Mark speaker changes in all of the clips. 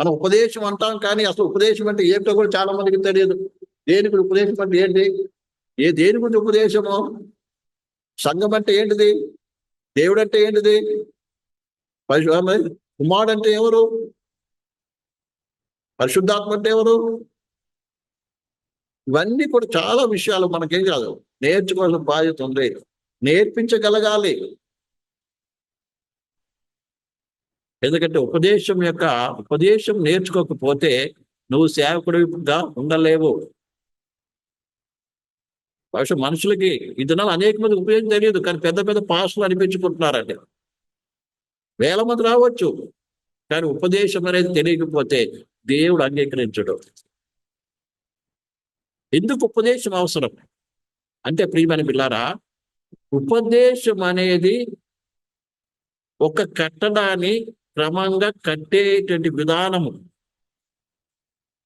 Speaker 1: మనం ఉపదేశం అంటాం కానీ అసలు ఉపదేశం అంటే ఏమిటో కూడా చాలా మందికి తెలియదు. దేని గురించి ఉపదేశం అంటే ఏంటి? ఏ దేని గురించి ఉపదేశము? సంఘం అంటే ఏంటిది? దేవుడు అంటే ఏంటిది? పరిశు కుమారుడు అంటే ఎవరు? పరిశుద్ధాత్మ అంటే ఎవరు? ఇవన్నీ కూడా చాలా విషయాలు మనకేం కాదు. నేర్చుకోవాల్సిన బాధ్యత ఉంది. నేర్పించగలగాలి. ఎందుకంటే ఉపదేశం యొక్క ఉపదేశం నేర్చుకోకపోతే నువ్వు సేవకుడిగా ఉండలేవు. బహుశా మనుషులకి ఈ దినాలు అనేక మంది ఉపయోగం తెలియదు కానీ పెద్ద పెద్ద పాస్టులు అనిపించుకుంటున్నారండి. వేల మంది రావచ్చు కానీ ఉపదేశం అనేది తెలియకపోతే దేవుడు అంగీకరించడు. ఎందుకు ఉపదేశం అవసరం? అంటే ప్రియమైన పిల్లారా ఉపదేశం అనేది ఒక కట్టడాన్ని క్రమంగా కట్టేటువంటి విధానము.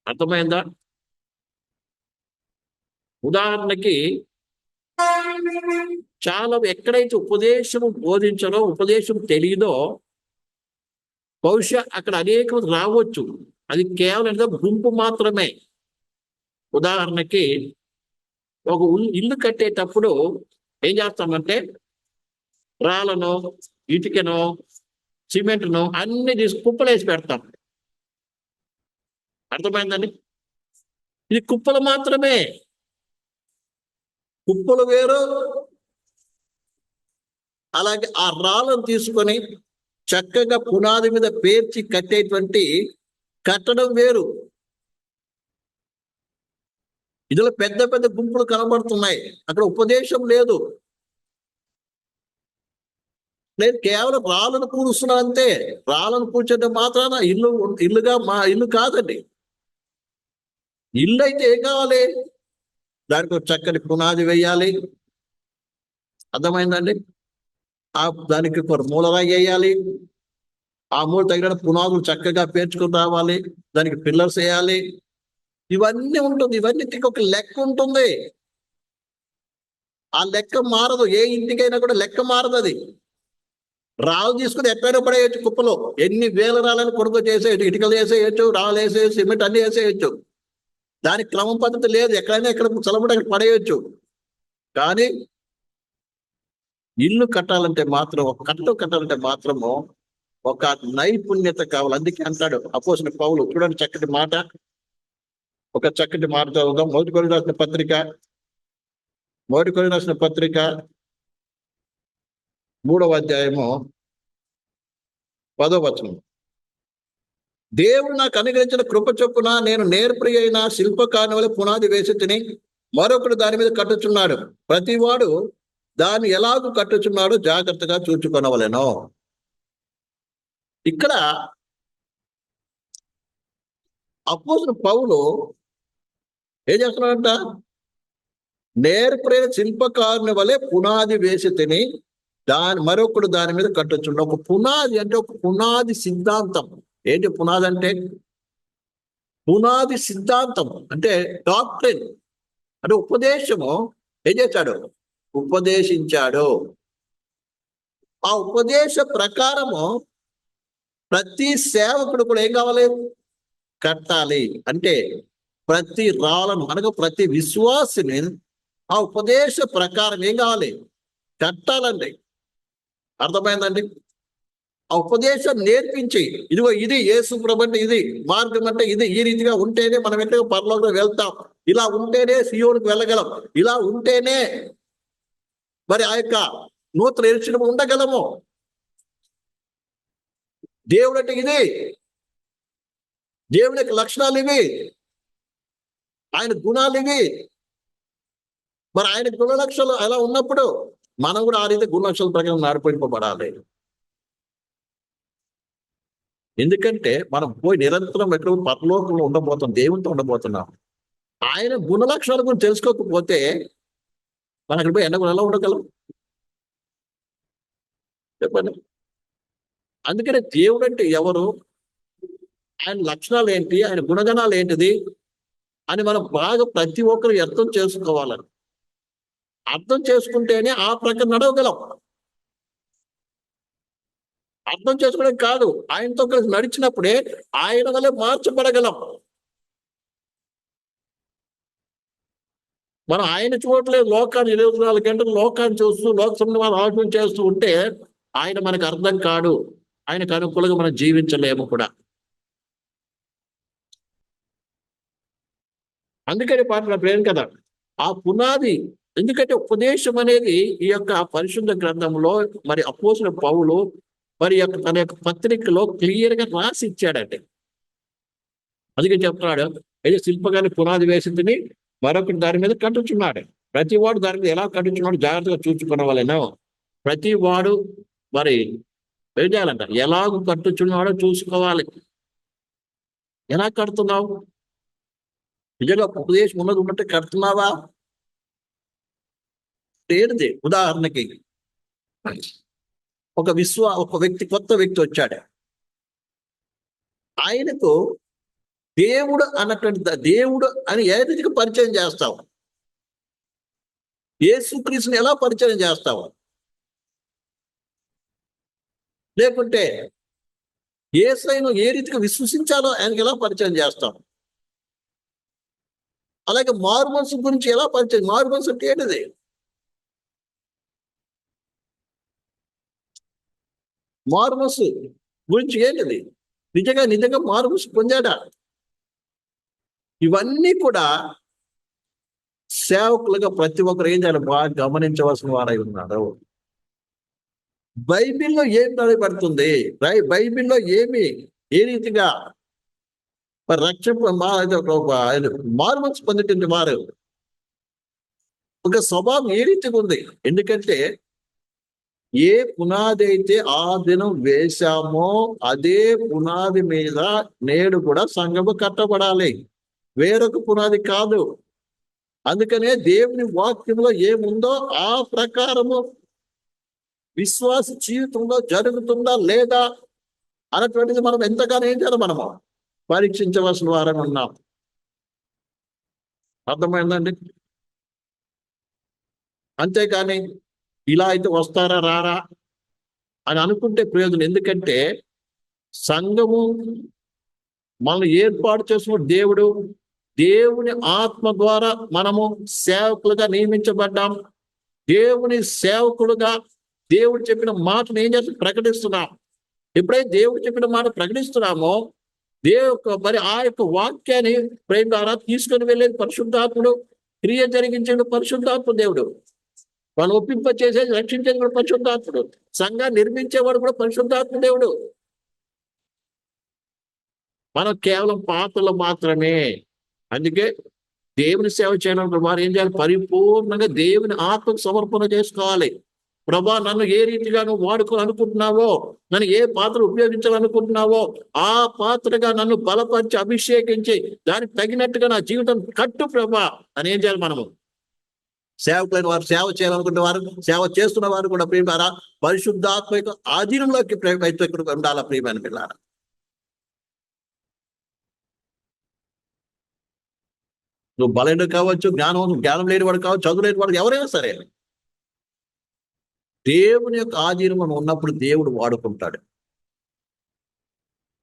Speaker 1: అర్థమైందా? ఉదాహరణకి చాలా ఎక్కడైతే ఉపదేశం బోధించాలో ఉపదేశం తెలియదో బహుశా అక్కడ అనేక రావచ్చు. అది కేవలం గుంపు మాత్రమే. ఉదాహరణకి ఒక ఇల్లు కట్టేటప్పుడు ఏం చేస్తామంటే రాళ్ళను ఇటుకను సిమెంట్ను అన్ని తీసి కుప్పలు వేసి పెడతాం. అర్థమైందండి? ఇది కుప్పలు మాత్రమే. కుప్పలు వేరు. అలాగే ఆ రాళ్ళను తీసుకొని చక్కగా పునాది మీద పేర్చి కట్టేటువంటి కట్టడం వేరు. ఇందులో పెద్ద పెద్ద గుంపులు కనబడుతున్నాయి. అక్కడ ఉపదేశం లేదు. నేను కేవలం రాళ్ళను కూరుస్తున్నా అంతే. రాళ్ళను కూర్చుంటే మాత్రాన ఇల్లు ఇల్లుగా మా ఇల్లు కాదండి. ఇల్లు అయితే ఏం కావాలి? దానికి ఒక చక్కటి పునాది వేయాలి. అర్థమైందండి? ఆ దానికి ఒక మూలరాయి వేయాలి. ఆ మూల తగిన పునాదులు చక్కగా పేర్చుకుని రావాలి. దానికి పిల్లర్స్ వేయాలి. ఇవన్నీ ఉంటుంది. ఇవన్నీ ఒక లెక్క ఉంటుంది. ఆ లెక్క మారదు. ఏ ఇంటికైనా కూడా లెక్క మారదు అది రాళ్ళు తీసుకుని ఎక్కడైనా పడేయచ్చు కుప్పలో. ఎన్ని వేల రాళ్ళని కొడుకు చేసేయచ్చు ఇటుకలు వేసేయచ్చు రాళ్ళు వేసేయచ్చు సిమెంట్ అన్ని వేసేయచ్చు. దానికి క్రమం పద్ధతి లేదు ఎక్కడైనా ఎక్కడ చలబడి అక్కడ పడేయచ్చు. కానీ ఇల్లు కట్టాలంటే మాత్రం ఒక కట్టలు కట్టాలంటే మాత్రము ఒక నైపుణ్యత కావాలి. అందుకే అంటాడు అపోసిన పౌలు. చూడండి చక్కటి మాట. ఒక చక్కటి మాట చదువుదాం. మొదటి కొని రాసిన పత్రిక. మొదటి కొని రాసిన పత్రిక. మూడవ అధ్యాయము పదో వచనం. దేవుడు నాకు అనుగ్రహించిన కృప చొప్పున నేను నేర్పరి అయిన శిల్పకారుని వల్ల పునాది వేసి తిని మరొకడు దాని మీద కట్టుచున్నాడు. ప్రతివాడు దాన్ని ఎలాగూ కట్టుచున్నాడో జాగ్రత్తగా చూచుకొనవలెను. ఇక్కడ అపోసిన పౌలు ఏం చేస్తున్నాడంట? నేర్పరైన శిల్పకారుని వలె పునాది వేసి తిని దాని మరొకడు దాని మీద కట్టొచ్చు ఒక పునాది అంటే ఒక పునాది సిద్ధాంతం. ఏంటి పునాది అంటే? పునాది సిద్ధాంతం. అంటే డాక్టరీన్ అంటే ఉపదేశము. ఏం చేశాడు? ఉపదేశించాడు. ఆ ఉపదేశ ప్రకారము ప్రతి సేవకుడు కూడా ఏం కావాలి? కట్టాలి. అంటే ప్రతి రాళ్ళను అనగా ప్రతి విశ్వాసిని ఆ ఉపదేశ ప్రకారం ఏం కావాలి? కట్టాలండి. అర్థమైందండి? ఆ ఉపదేశం నేర్పించి ఇదిగో ఇది యేసు అంటే ఇది మార్గం అంటే ఇది ఈ రీతిగా ఉంటేనే మనం ఎట్లా పరలోకం వెళ్తాం. ఇలా ఉంటేనే సియోనికి వెళ్ళగలం. ఇలా ఉంటేనే మరి ఆ యొక్క నూతన ఎరుచిన ఉండగలము. దేవుడు అంటే ఇది. దేవుడి యొక్క లక్షణాలు ఇవి. ఆయన గుణాలు ఇవి. మరి ఆయన గుణ లక్షణాలు అలా ఉన్నప్పుడు మనం కూడా ఆ రీతి గుణలక్షల ప్రకారం నడిపింపబడాలి ఎందుకంటే మనం పోయి నిరంతరం ఎక్కడ పరలోకంలో ఉండబోతున్నాం దేవునితో ఉండబోతున్నాం. ఆయన గుణలక్షణాల గురించి తెలుసుకోకపోతే మనం అక్కడ పోయి ఎండకు ఎలా ఉండగలం? చెప్పండి. అందుకనే దేవుడు అంటే ఎవరు? ఆయన లక్షణాలు ఏంటి? ఆయన గుణగణాలు ఏంటిది? అని మనం బాగా ప్రతి ఒక్కరు అర్థం చేసుకోవాలని అర్థం చేసుకుంటేనే ఆ ప్రక్రియ నడవగలం. అర్థం చేసుకోవడం కాదు ఆయనతో కలిసి నడిచినప్పుడే ఆయన వల్లే మార్చబడగలం. మనం ఆయన చూడలేదు లోకాన్ని ఇరవై నాలుగు గంటలు లోకాన్ని చూస్తూ లోక సంబంధం ఆలోచన చేస్తూ ఉంటే ఆయన మనకు అర్థం కాడు. ఆయనకు అనుకూలంగా మనం జీవించలేము కూడా. అందుకని పాట ప్రేమ కదా ఆ పునాది ఎందుకంటే ఉపదేశం అనేది ఈ యొక్క పరిశుద్ధ గ్రంథంలో మరి అపోసిన పౌలు మరి యొక్క తన యొక్క పత్రికలో క్లియర్గా రాసి ఇచ్చాడంటే అందుకే చెప్తున్నాడు అయితే శిల్పగాని పునాది వేసిందని మరొకటి దాని మీద కట్టుచున్నాడు ప్రతి వాడు దాని మీద ఎలా కట్టుచున్నాడు జాగ్రత్తగా చూసుకున్న వాళ్ళేనో? ప్రతి వాడు మరి ఏం చేయాలంట? ఎలాగ కట్టుచున్నాడో చూసుకోవాలి. ఎలా కడుతున్నావు? నిజంగా ఉపదేశం ఉన్నది ఉన్నట్టు కడుతున్నావా? పేరుది. ఉదాహరణకి ఒక విశ్వ ఒక వ్యక్తి కొత్త వ్యక్తి వచ్చాడు. ఆయనకు దేవుడు అన్నటువంటి దేవుడు అని ఏ రీతిగా పరిచయం చేస్తావు? యేసుక్రీస్తుని ఎలా పరిచయం చేస్తావు? లేకుంటే ఏసైను ఏ రీతిగా విశ్వసించాలో ఆయనకి ఎలా పరిచయం చేస్తాం అలాగే మారు మనసు గురించి ఎలా పరిచయం మారు మనసు అంటే ఏంటిది? మారు గురించి ఏంటిది నిజంగా నిజంగా మారు మనసు పొందాడా? ఇవన్నీ కూడా సేవకులుగా ప్రతి ఒక్కరు ఏం చేయాలి? బాగా గమనించవలసిన వారై ఉన్నారు. బైబిల్లో ఏం రాయబడుతుంది? బై- బైబిల్లో ఏమి ఏ రీతిగా రక్షణ మా ఇది మారు వారు. ఒక స్వభావం ఏ రీతిగా ఉంది? ఎందుకంటే ఏ పునాది అయితే ఆ దినం వేశామో అదే పునాది మీద నేడు కూడా సంఘము కట్టబడాలి. వేరొక పునాది కాదు. అందుకనే దేవుని వాక్యంలో ఏముందో ఆ ప్రకారము విశ్వాస జీవితంలో జరుగుతుందా లేదా అన్నటువంటిది మనం ఎంతగానో ఏం చేయాలి మనము? పరీక్షించవలసిన వారని ఉన్నాం. అర్థమైందండి? అంతేకాని ఇలా అయితే వస్తారా రారా? అని అనుకుంటే ప్రయోజనం. ఎందుకంటే సంఘము మనల్ని ఏర్పాటు చేసిన దేవుడు దేవుని ఆత్మ ద్వారా మనము సేవకులుగా నియమించబడ్డాం. దేవుని సేవకులుగా దేవుడు చెప్పిన మాటను ఏం చేసి ప్రకటిస్తున్నాం. ఎప్పుడైతే దేవుడు చెప్పిన మాట ప్రకటిస్తున్నామో దేవు మరి ఆ యొక్క వాక్యాన్ని ప్రేమ ద్వారా తీసుకొని వెళ్ళేది పరిశుద్ధాత్ముడు క్రియ జరిగించేడు పరిశుద్ధాత్మ దేవుడు. వాళ్ళు ఒప్పింప చేసేది రక్షించేది కూడా పరిశుద్ధాత్ముడు. సంఘాన్ని నిర్మించేవాడు కూడా పరిశుద్ధాత్మ దేవుడు. మనం కేవలం పాత్రలు మాత్రమే. అందుకే దేవుని సేవ చేయడం వారు ఏం చేయాలి? పరిపూర్ణంగా దేవుని ఆత్మకు సమర్పణ చేసుకోవాలి. ప్రభా నన్ను ఏ రీతిగా నువ్వు వాడుకోవాలనుకుంటున్నావో నన్ను ఏ పాత్ర ఉపయోగించాలనుకుంటున్నావో ఆ పాత్రగా నన్ను బలపరిచి అభిషేకించి దానికి తగినట్టుగా నా జీవితం కట్టు ప్రభా అని ఏం చేయాలి మనము? సేవకులైన వారు సేవ చేయాలనుకునే వారు సేవ చేస్తున్న వారు కూడా ప్రియమారా పరిశుద్ధాత్మ యొక్క ఆధీనంలోకి ప్రేమ ఇక్కడ ఉండాలా ప్రియమైన పిల్లారా నువ్వు బలైన కావచ్చు జ్ఞానం జ్ఞానం లేని వాడు కావచ్చు చదువు లేని వాడు ఎవరైనా సరే. దేవుని యొక్క ఆధీనం ఉన్నప్పుడు దేవుడు వాడుకుంటాడు.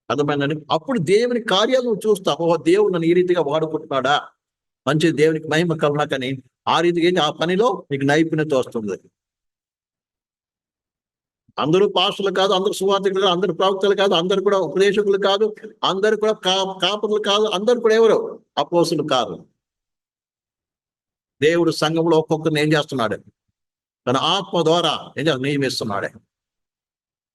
Speaker 1: అర్థమైందని అప్పుడు దేవుని కార్యాలు చూస్తా చూస్తావు దేవుడు నన్ను ఈ రీతిగా వాడుకుంటున్నాడా? మంచి దేవునికి మహిమ కలునా కానీ ఆ రీతిగా ఏంటి? ఆ పనిలో నీకు నైపుణ్యత వస్తుంది. అందరూ పాస్టులు కాదు అందరూ సువార్థకులు కాదు అందరు ప్రవక్తలు కాదు అందరు కూడా ఉపదేశకులు కాదు అందరు కూడా కా కాదు అందరు కూడా ఎవరు? అపోసులు కాదు. దేవుడు సంఘంలో ఒక్కొక్కరిని ఏం చేస్తున్నాడు? తన ఆత్మ ద్వారా ఏం చేస్తా నియమిస్తున్నాడే.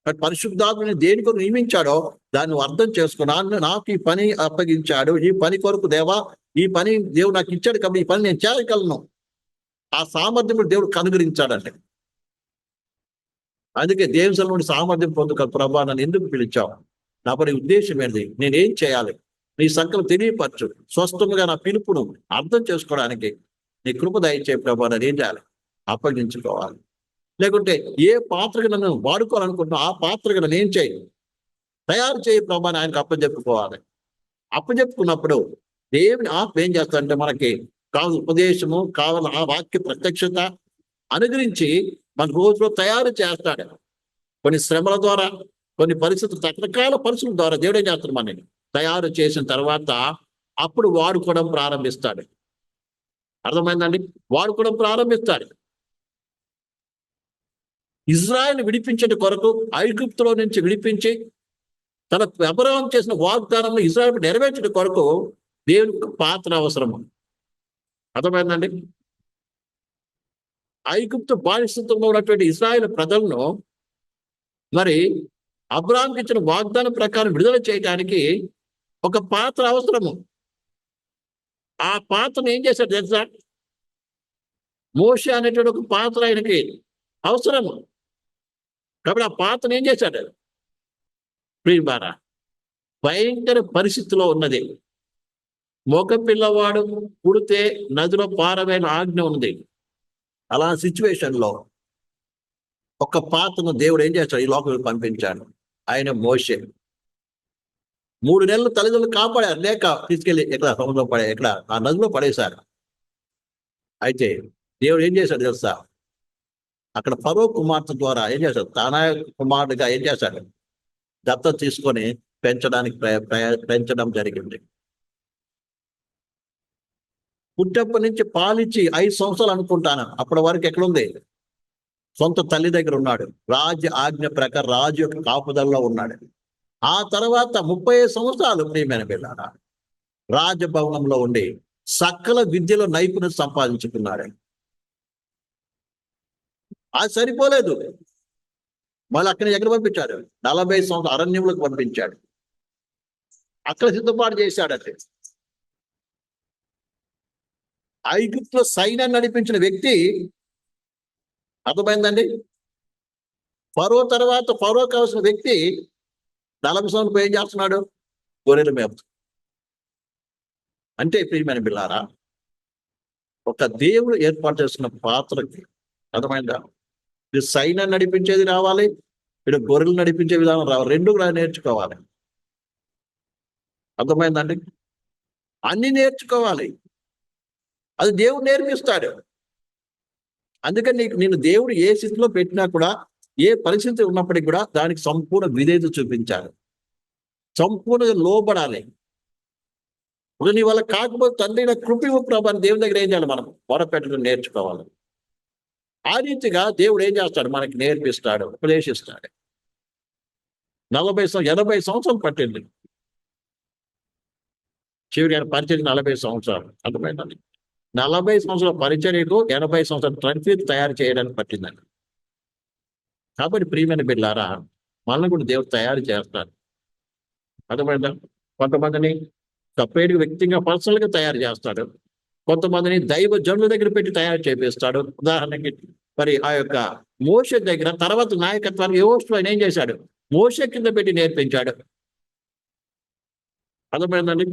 Speaker 1: మరి పరిశుద్ధాత్మని దేని కొరకు నియమించాడో దాన్ని అర్థం చేసుకున్నా నాకు ఈ పని అప్పగించాడు. ఈ పని కొరకు దేవా ఈ పని దేవుడు నాకు ఇచ్చాడు కాబట్టి ఈ పని నేను చేయగలను. ఆ సామర్థ్యం దేవుడు కనుగరించాడంటే. అందుకే దేవుని నుండి సామర్థ్యం పొందుక ప్రభా నన్ను ఎందుకు పిలిచావు? నా పని ఉద్దేశం ఏంటి నేనేం చేయాలి? నీ సంకల్పం తెలియపరచు. స్వస్థముగా నా పిలుపును అర్థం చేసుకోవడానికి నీ కృప దయచే ప్రభా నన్ను ఏం చేయాలి? అప్పగించుకోవాలి. లేకుంటే ఏ పాత్రగా నన్ను వాడుకోవాలనుకుంటున్నా ఆ పాత్రగా నన్ను ఏం చేయి? తయారు చేయి ప్రభాని ఆయనకు అప్పచెప్పుకోవాలి. అప్పచెప్పుకున్నప్పుడు దేవుని ఆత్మ ఏం చేస్తాడంటే మనకి కావలసిన ఉపదేశము కావల ఆ వాక్య ప్రత్యక్షత అనుగ్రహించి మన రోజులో తయారు చేస్తాడు. కొన్ని శ్రమల ద్వారా కొన్ని పరిస్థితులు రకరకాల పరిస్థితుల ద్వారా దేవుడు ఏం చేస్తాడు మనని తయారు చేసిన తర్వాత అప్పుడు వాడుకోవడం ప్రారంభిస్తాడు. అర్థమైందండి? వాడుకోవడం ప్రారంభిస్తాడు. ఇజ్రాయల్ విడిపించే కొరకు ఐగుప్తులో నుంచి విడిపించి తన అబ్రహం చేసిన వాగ్దానంలో ఇజ్రాయల్ నెరవేర్చడం కొరకు దేవునికి ఒక పాత్ర అవసరము అర్థమైందండి? ఐగుప్తు బానిసత్వంలో ఉన్నటువంటి ఇస్రాయేల్ ప్రజలను మరి అబ్రాహాంకి ఇచ్చిన వాగ్దానం ప్రకారం విడుదల చేయడానికి ఒక పాత్ర అవసరము. ఆ పాత్రను ఏం చేశాడు తెలుసా? మోష అనేటువంటి ఒక పాత్ర ఆయనకి అవసరము. కాబట్టి ఆ పాత్రను ఏం చేశాడు? ప్రియమారా భయంకర పరిస్థితిలో ఉన్నది. మగ పిల్లవాడు పుడితే నదిలో పారవేల ఆజ్ఞ ఉంది. అలా సిచ్యువేషన్లో ఒక పాత్రను దేవుడు ఏం చేస్తాడు? ఈ లోకంలో పంపించాడు. ఆయన మోషే. మూడు నెలలు తల్లిదండ్రులు కాపాడారు. లేక తీసుకెళ్ళి ఎక్కడ సముద్రంలో పడే ఎక్కడ ఆ నదిలో పడేశారు. అయితే దేవుడు ఏం చేశాడు తెలుసా? అక్కడ పరో కుమార్తె ద్వారా ఏం చేశాడు? తానా కుమారుడిగా ఏం చేశాడు? దత్త తీసుకొని పెంచడానికి ప్రయ పెంచడం జరిగింది. పుట్టప్పటి నుంచి పాలిచ్చి ఐదు సంవత్సరాలు అనుకుంటాను. అప్పటి వరకు ఎక్కడుంది? సొంత తల్లి దగ్గర ఉన్నాడు. రాజు ఆజ్ఞ ప్రకారం రాజు యొక్క కాపుదల్లో ఉన్నాడు. ఆ తర్వాత ముప్పై ఐదు సంవత్సరాలు ప్రియమైన పిల్లారా రాజభవనంలో ఉండి సకల విద్యలో నైపుణ్యం సంపాదించుకున్నాడు. అది సరిపోలేదు. మళ్ళీ అక్కడ ఎక్కడ పంపించాడు? నలభై సంవత్సరాలు అరణ్యంలోకి పంపించాడు. అక్కడ సిద్ధపాటు చేశాడంటే ఐగుప్తులో సైన్యాన్ని నడిపించిన వ్యక్తి అర్థమైందండి? ఫరో తర్వాత ఫరో కావాల్సిన వ్యక్తి నలభై సంవత్సరం ఏం చేస్తున్నాడు? గొర్రెలు మేపుతూ అంటే ప్రియమైన బిల్లారా ఒక దేవుడు ఏర్పాటు చేస్తున్న పాత్రకి అర్థమైందా? ఇది సైన్యాన్ని నడిపించేది రావాలి ఇటు గొర్రెలు నడిపించే విధానం రావాలి రెండు కూడా నేర్చుకోవాలి. అర్థమైందండి? అన్ని నేర్చుకోవాలి. అది దేవుడు నేర్పిస్తాడు. అందుకని నీకు నేను దేవుడు ఏ స్థితిలో పెట్టినా కూడా ఏ పరిస్థితి ఉన్నప్పటికీ కూడా దానికి సంపూర్ణ విధేయత చూపించాలి. సంపూర్ణంగా లోబడాలి. ఇప్పుడు నీ వల్ల కాకపోతే తండ్రి నా కృపి ప్రభాని దేవుని దగ్గర ఏం చేయాలి మనం? మొరపెట్టడం నేర్చుకోవాలి. ఆ రీతిగా దేవుడు ఏం చేస్తాడు? మనకి నేర్పిస్తాడు ఉపదేశిస్తాడు. నలభై ఎనభై సంవత్సరాలు పట్టింది. చివరి ఆయన పరిచయం నలభై సంవత్సరాలు. అర్థమైందండి నలభై సంవత్సరాల పరిచర్యకు ఎనభై సంవత్సరాల ట్రంఫీట్ తయారు చేయడానికి పట్టిందండి. కాబట్టి ప్రియమైన బిడ్డారా మనల్ని కూడా దేవుడు తయారు చేస్తాడు. అర్థమైందా కొంతమందిని సపరేట్గా వ్యక్తిగా పర్సనల్గా తయారు చేస్తాడు. కొంతమందిని దైవ జనుల దగ్గర పెట్టి తయారు చేపిస్తాడు. ఉదాహరణకి మరి ఆ యొక్క మోష దగ్గర తర్వాత నాయకత్వానికి యోష్లో ఆయన ఏం చేశాడు? మోష కింద పెట్టి నేర్పించాడు. అర్థమైందండి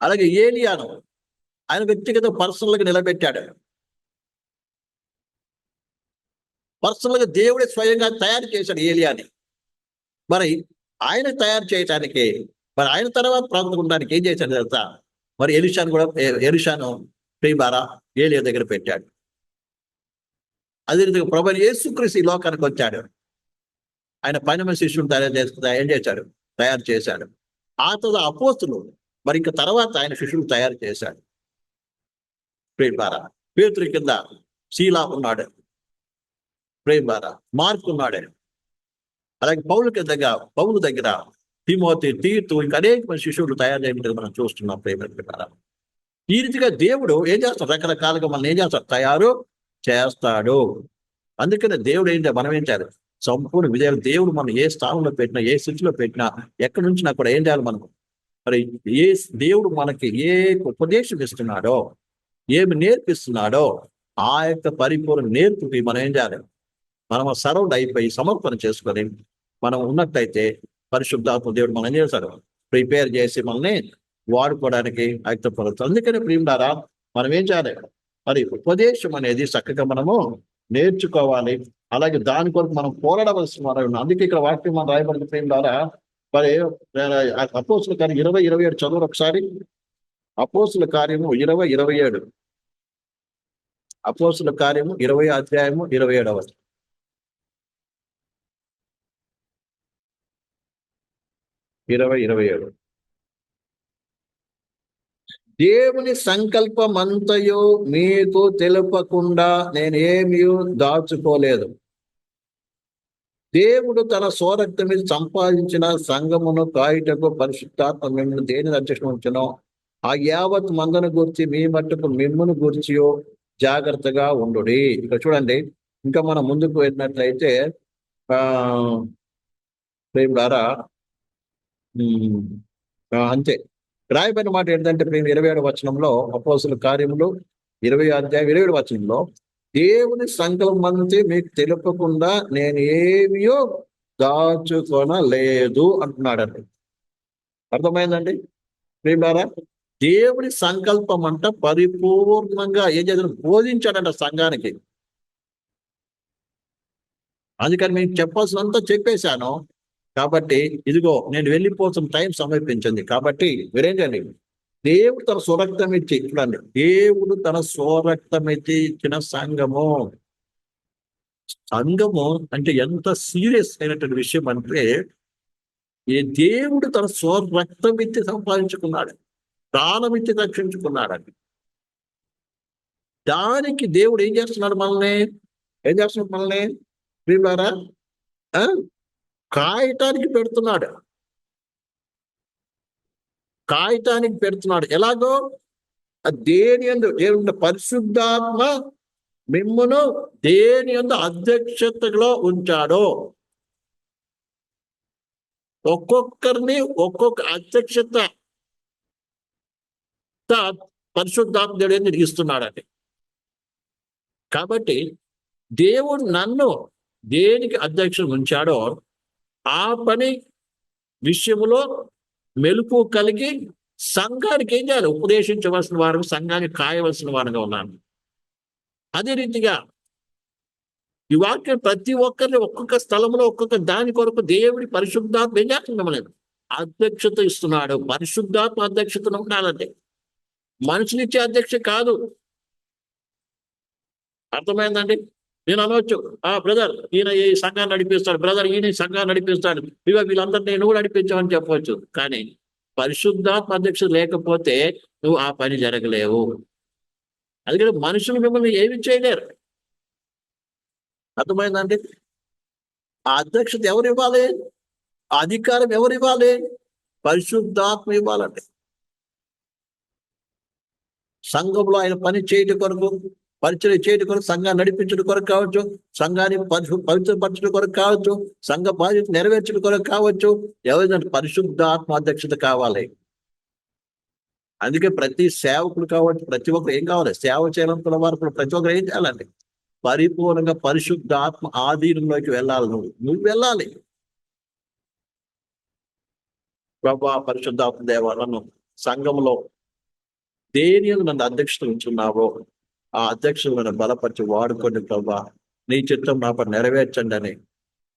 Speaker 1: అలాగే ఏలియాను ఆయన వ్యక్తిగత పర్సనల్గా నిలబెట్టాడు. పర్సనల్గా దేవుడే స్వయంగా తయారు చేశాడు ఏలియాని. మరి ఆయన తయారు చేయటానికి మరి ఆయన తర్వాత ప్రాంతం ఉండడానికి ఏం చేశాడు తెలుసా? మరి ఎలిషాను కూడా ఎలిషాను ప్రియమారా ఏలియా దగ్గర పెట్టాడు. అదే విధంగా ప్రభు యేసుక్రీస్తు ఈ లోకానికి వచ్చాడు. ఆయన పైన శిష్యుని తయారు చేసి ఏం చేశాడు? తయారు చేశాడు. ఆ తర్వాత అపోస్తులు మరి ఇంకా తర్వాత ఆయన శిష్యులు తయారు చేశాడు ప్రేమారా. పేతురి కింద శీలా ఉన్నాడు. ప్రేమారా. మార్క్ ఉన్నాడు. అలాగే పౌలు దగ్గర పౌలు దగ్గర తిమోతి తీర్తు ఇంకా అనేక మంది శిష్యులు తయారు చేయడం మనం చూస్తున్నాం ప్రేమ ప్రకారం ఈ రీతిగా దేవుడు ఏం చేస్తాడు? రకరకాలుగా మనల్ని ఏం చేస్తాడు? తయారు చేస్తాడు. అందుకనే దేవుడు ఏంటి మనం ఏం చేయాలి? సంపూర్ణ విజయం దేవుడు మనం ఏ స్థానంలో పెట్టినా ఏ స్థితిలో పెట్టినా ఎక్కడి నుంచి కూడా ఏం చేయాలి మనం? మరి ఏ దేవుడు మనకి ఏ ఉపదేశం ఇస్తున్నాడో ఏమి నేర్పిస్తున్నాడో ఆ యొక్క పరిపూర్ణ నేర్పుకి మనం ఏం చేయాలి? మనం సరౌండ్ అయిపోయి సమర్పణ చేసుకొని మనం ఉన్నట్టయితే పరిశుద్ధాత్మ దేవుడు మనం చేశాడు ప్రిపేర్ చేసి మనల్ని వాడుకోవడానికి ఆయుక్తపడతాడు అందుకని ప్రియుడారా మనం ఏం చేయాలి? మరి ఉపదేశం అనేది చక్కగా మనము నేర్చుకోవాలి. అలాగే దాని కొరకు మనం పోరాడవలసిన వారు ఉన్నాం. అందుకే ఇక్కడ వాక్యం మనం రాయబడిన ప్రియుడారా మరి అపోసులు కానీ ఇరవై ఇరవై ఏడు చదువు ఒకసారి అపోసుల కార్యము ఇరవై ఇరవై ఏడు. అపోసుల కార్యము ఇరవై అధ్యాయము ఇరవై ఏడవ ఇరవై ఇరవై ఏడు. దేవుని సంకల్పమంతయో మీకు తెలుపకుండా నేను ఏమీ దాచుకోలేదు. దేవుడు తన స్వరక్తం మీద సంపాదించిన సంఘమును కాయుటకు పరిశుద్ధాత్మ మిమ్మల్ని దేని అధ్యక్షం ఉంచునో ఆ యావత్ మందను గురించి మీ మట్టుకు మిమ్మును గూర్చియో జాగ్రత్తగా ఉండు ఇక్కడ చూడండి ఇంకా మనం ముందుకు వెళ్ళినట్లయితే ఆ ప్రేమిడారా అంతే. రాయబడిన మాట ఏంటంటే ప్రేమ ఇరవై ఏడు వచనంలో అపోసుల కార్యములు ఇరవై అధ్యాయం ఇరవై ఏడు వచనంలో దేవుని సంకల్పంతి మీకు తెలుపకుండా నేను ఏమియో దాచుకొనలేదు అంటున్నాడండి. అర్థమైందండి? ప్రేమిడారా దేవుని సంకల్పం అంట పరిపూర్ణంగా ఏం చేసిన బోధించాడంట సంఘానికి. అందుకని మేము చెప్పాల్సినంత చెప్పేశాను. కాబట్టి ఇదిగో నేను వెళ్ళిపోతున్న టైం సమర్పించింది కాబట్టి మీరేంటండి దేవుడు తన స్వరక్తం ఇచ్చి చూడండి. దేవుడు తన స్వరక్తం ఇచ్చి ఇచ్చిన సంఘము. సంఘము అంటే ఎంత సీరియస్ అయినటువంటి విషయం అంటే ఈ దేవుడు తన స్వరక్తం ఇచ్చి సంపాదించుకున్నాడు. దానమిచ్చి ఇచ్చి దానికి దేవుడు ఏం చేస్తున్నాడు మనల్ని? ఏం చేస్తున్నాడు మనల్ని? ప్రియులారా కాయటానికి పెడుతున్నాడు. కాయటానికి పెడుతున్నాడు. ఎలాగో? దేని ఎందు? దేవుడి పరిశుద్ధాత్మ మిమ్మను దేని ఎందు అధ్యక్షతలో ఉంచాడో. ఒక్కొక్కరిని ఒక్కొక్క అధ్యక్షత పరిశుద్ధాత్మ పరిశుద్ధాత్ముడే ఏంది కాబట్టి దేవుడు నన్ను దేనికి అధ్యక్షుడు ఉంచాడో ఆ పని విషయంలో మెలుపు కలిగి సంఘానికి ఏం చేయాలి? ఉపదేశించవలసిన వారు సంఘానికి కాయవలసిన వారుగా ఉన్నాను. అదే రీతిగా ఈ వాక్యం ప్రతి ఒక్కరిని ఒక్కొక్క స్థలంలో ఒక్కొక్క దాని కొరకు దేవుడి పరిశుద్ధాత్మ ఏం చేస్తుంది? మిమ్మల్ని అధ్యక్షత ఇస్తున్నాడు. పరిశుద్ధాత్మ అధ్యక్షతను ఉండాలంటే మనుషులిచ్చే అధ్యక్ష కాదు. అర్థమైందండి? నేను అనవచ్చు ఆ బ్రదర్ ఈయన ఈ సంఘాన్ని నడిపిస్తాడు బ్రదర్ ఈయన ఈ సంఘాన్ని నడిపిస్తాడు ఇవ వీళ్ళందరినీ నేను కూడా నడిపించామని చెప్పవచ్చు. కానీ పరిశుద్ధాత్మ అధ్యక్షుడు లేకపోతే నువ్వు ఆ పని జరగలేవు. అందుకని మనుషులు మిమ్మల్ని ఏమి చేయలేరు. అర్థమైందండి? ఆ అధ్యక్షత ఎవరు ఇవ్వాలి? అధికారం ఎవరు ఇవ్వాలి? పరిశుద్ధాత్మ ఇవ్వాలండి. సంఘంలో ఆయన పని చేయటం కొరకు పరిచయం చేయటం కొరకు సంఘాన్ని నడిపించడం కొరకు కావచ్చు సంఘాన్ని పవిత్రపరచడం కొరకు కావచ్చు సంఘ బాధ్యత నెరవేర్చడం కొరకు కావచ్చు ఎవరైనా పరిశుద్ధాత్మ అధ్యక్షత కావాలి. అందుకే ప్రతి సేవకుడు కావచ్చు ప్రతి ఒక్కరు ఏం కావాలి? సేవ చేయాలనుకున్న వారు ప్రతి ఒక్కరు ఏం చేయాలండి? పరిపూర్ణంగా పరిశుద్ధాత్మ ఆధీనంలోకి వెళ్ళాలి నువ్వు. నువ్వు వెళ్ళాలి. ప్రభా పరిశుద్ధాత్మ దేవాలను సంఘంలో దేని మన నన్ను ఉంచున్నావో ఆ అధ్యక్షులు మనం బలపరిచి వాడుకోండి ప్రభా. నీ చిత్తం నాపై నెరవేర్చండి అని.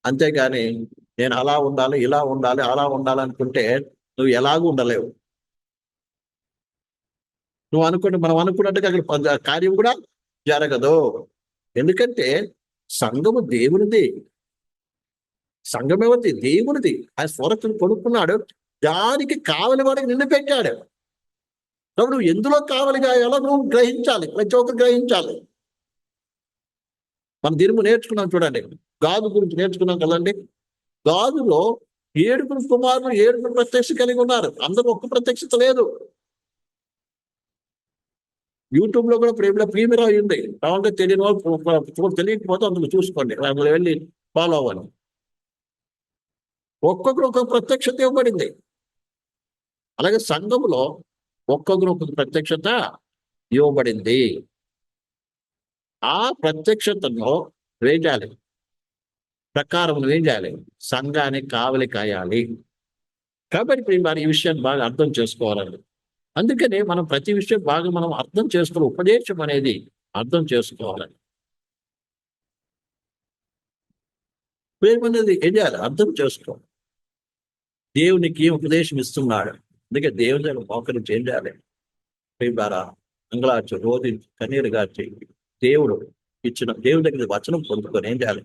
Speaker 1: అంతేగాని నేను అలా ఉండాలి ఇలా ఉండాలి అలా ఉండాలనుకుంటే నువ్వు ఎలాగూ ఉండలేవు. నువ్వు అనుకుంటే మనం అనుకున్నట్టుగా అక్కడ కార్యం కూడా జరగదు. ఎందుకంటే సంఘము దేవునిది. సంఘం ఎవరిది దేవునిది. ఆయన స్వరక్తులు కొనుక్కున్నాడు. దానికి కావలి వాడికి నిన్ను పెట్టాడు. కాబట్టి నువ్వు ఎందులో కావాలి కాయాలో నువ్వు గ్రహించాలి. ప్రతి ఒక్కరు గ్రహించాలి. మన దిరుము నేర్చుకున్నాం చూడండి. గాజు గురించి నేర్చుకున్నాం కదండి. గాజులో ఏడుగురు కుమారులు ఏడుగురు ప్రత్యక్ష కలిగి ఉన్నారు. అందరూ ఒక్క ప్రత్యక్షత లేదు. యూట్యూబ్లో కూడా ప్రేమలో ప్రీమియర్ అయింది. కావాలంటే తెలియని వాళ్ళు తెలియకపోతే అందులో చూసుకోండి. అందులో వెళ్ళి ఫాలో అవ్వాలి. ఒక్కొక్కరు ఒక్కొక్క ప్రత్యక్షత ఇవ్వబడింది. అలాగే సంఘంలో ఒక్కొక్కరు ఒక్కొక్క ప్రత్యక్షత ఇవ్వబడింది. ఆ ప్రత్యక్షతను ఏం చేయాలి? ప్రకారం ఏం చేయాలి? సంఘానికి కావలి కాయాలి. కాబట్టి మరి ఈ విషయాన్ని బాగా అర్థం చేసుకోవాలండి. అందుకనే మనం ప్రతి విషయం బాగా మనం అర్థం చేసుకుని ఉపదేశం అనేది అర్థం చేసుకోవాలండి. ప్రేమ అనేది ఏం చేయాలి? అర్థం చేసుకోవాలి. దేవునికి ఉపదేశం ఇస్తున్నాడు. అందుకే దేవుని దగ్గర మోకరించి ఏం చేయాలి? ప్రేమారా అంగళార్చు రోజు కన్నీరు గార్చి దేవుడు ఇచ్చిన దేవుని దగ్గర వచనం పొందుకొని ఏం చేయాలి?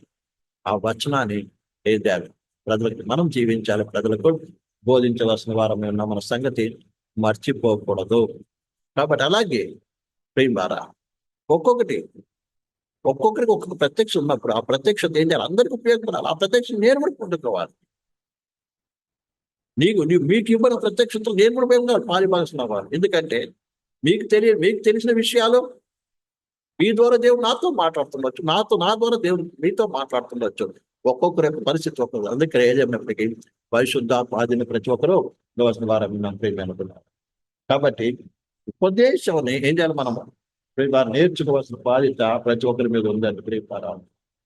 Speaker 1: ఆ వచనాన్ని ఏం చేయాలి? ప్రజలకు మనం జీవించాలి ప్రజలకు బోధించవలసిన వారమే ఉన్న. మన సంగతి మర్చిపోకూడదు. కాబట్టి అలాగే ప్రేమారా ఒక్కొక్కటి ఒక్కొక్కరికి ఒక్కొక్క ప్రత్యక్ష ఉన్నప్పుడు ఆ ప్రత్యక్షత ఏం చేయాలి? అందరికి ఉపయోగపడాలి. ఆ ప్రత్యక్ష నేను కూడా పొందుకోవాలి. నీకు నీ- మీకు ఇవ్వని ప్రత్యక్షతలు నేను కూడా మేము పాలిపాల్సిన వారు. ఎందుకంటే మీకు తెలియ మీకు తెలిసిన విషయాలు మీ ద్వారా దేవుడు నాతో మాట్లాడుతుండొచ్చు. నాతో నా ద్వారా దేవుడు మీతో మాట్లాడుతుండొచ్చు. ఒక్కొక్కరి యొక్క పరిస్థితి ఒక్కొక్కరు. అందుకే ఏదైనప్పటికీ పరిశుద్ధ ఆదిన ప్రతి ఒక్కరూ ఉండవలసిన వారం మనం అనుకున్నారు కాబట్టి ఉపదేశం ఏం చేయాలి మనం వారు నేర్చుకోవాల్సిన బాధ్యత ప్రతి ఒక్కరి మీద ఉందని ప్రేమ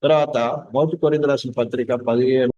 Speaker 1: తర్వాత మొదటి కొరింద రాసిన పత్రిక పదిహేను